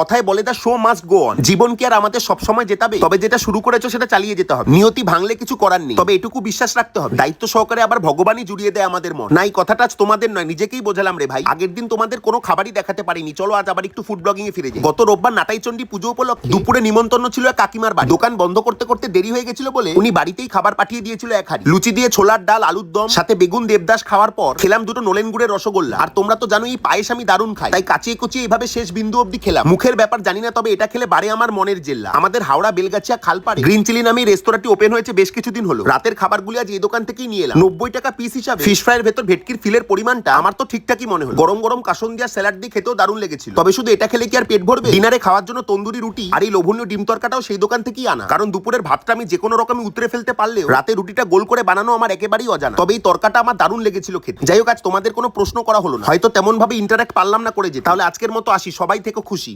কথায় বলে দা, show must go on. জীবন কি আর আমাদের সবসময় জেতাবে তবে যেটা শুরু করেছ সেটা চালিয়ে যেতে হবে। নিয়তি ভাঙলে কিছু করার নেই। তবে এটুকু বিশ্বাস রাখতে হবে। দায়িত্ব সহকারে আবার ভগবানই জুড়িয়ে দেয় আমাদের মন। নাই কথাটা আজ তোমাদের নয়, নিজেকেই বোঝালাম রে ভাই। আগের দিন তোমাদের কোনো খাবারই দেখাতে পারিনি। চলো আজ আবার একটু ফুড ব্লগিং এ ফিরে যাই। গত রোববার নাটাইচন্ডী পুজো উপলক্ষে দুপুরে নিমন্ত্রণ ছিল এক কাকিমার বাড়ি। দোকান বন্ধ করতে করতে দেরি হয়ে গেছিল বলে উনি বাড়িতেই খাবার পাঠিয়ে দিয়েছিল এক হাড়ি। লুচি দিয়ে ছোলার ডাল, আলুর দম, সাথে বেগুন, দেবদাস খাওয়ার পর খেলাম দুটো নোলেন গুড়ের রসগোল্লা। আর তোমরা তো জানো এই পায়েস আমি দারুণ খাই। তাই কাচিয়ে কুচিয়ে এইভাবে শেষ বিন্দু অবধি খেলাম। মুখের ব্যাপার জানি না, তবে এটা খেলে বাড়ে আমার মনের জেল্লা। আমাদের হাওড়া, বেলগাছিয়া, খালপাড়ে গ্রিন চিলি নামে রেস্তোরাঁটি ওপেন হয়েছে বেশ কিছুদিন হলো। রাতের খাবারগুলি আজ এই দোকান থেকেই নিয়ে এলাম। নব্বই টাকা পিস হিসাবে ফিশ ফ্রাইয়ের ভেতর ভেটকির ফিলের পরিমাণটা আমার তো ঠিকঠাকই মনে হলো। গরম গরম কাসন দিয়া স্যালাড দিয়ে খেতেও দারুণ লেগেছিল। তবে শুধু এটা খেলে কি আর পেট ভরবে? ডিনারে খাওয়ার জন্য তন্দুরি রুটি আর এই লোভনীয় ডিম তরকাটাও সেই দোকান থেকেই আনা। কারণ দুপুরের ভাতটা আমি যে কোনো রকমে উতরে ফেলতে পারলেও রাতে রুটিটা গোল করে বানানো আমার একেবারেই অজানা। তবে এই তরকাটা আমার দারুণ লেগেছিল খেতে। যাই হোক, আজ তোমাদের কোনো প্রশ্ন করা হলো না। হয়তো তেমন ভাবে ইন্টারাক্ট পারলাম না করে যে। তাহলে আজকের মতো আসি। সবাই থেকে খুশি।